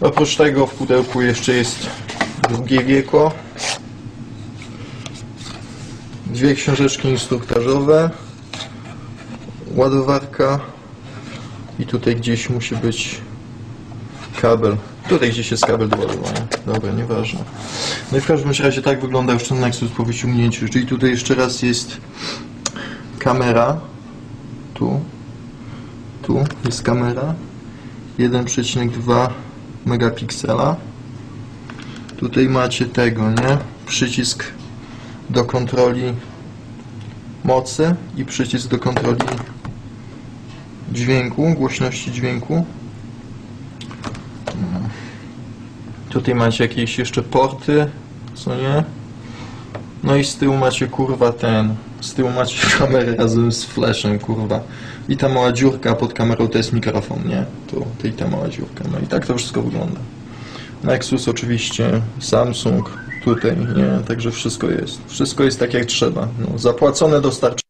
Oprócz tego w pudełku jeszcze jest drugie wieko. Dwie książeczki instruktażowe. Ładowarka. I tutaj gdzieś musi być kabel. Tutaj gdzieś jest kabel do ładowania. Dobra, nieważne. No i w każdym razie tak wygląda już ten Nexus po wyciągnięciu. Czyli tutaj jeszcze raz jest kamera. Tu. Tu jest kamera. 1,2 megapiksela. Tutaj macie tego, nie? Przycisk do kontroli mocy i przycisk do kontroli dźwięku, głośności dźwięku. No. Tutaj macie jakieś jeszcze porty, co nie? No i z tyłu macie kurwa ten. Z tyłu macie kamerę razem z flashem, kurwa. I ta mała dziurka pod kamerą to jest mikrofon, nie? Tu, to i ta mała dziurka. No i tak to wszystko wygląda. Nexus oczywiście, Samsung, tutaj, nie? Także wszystko jest. Wszystko jest tak jak trzeba. No, zapłacone, dostarczone.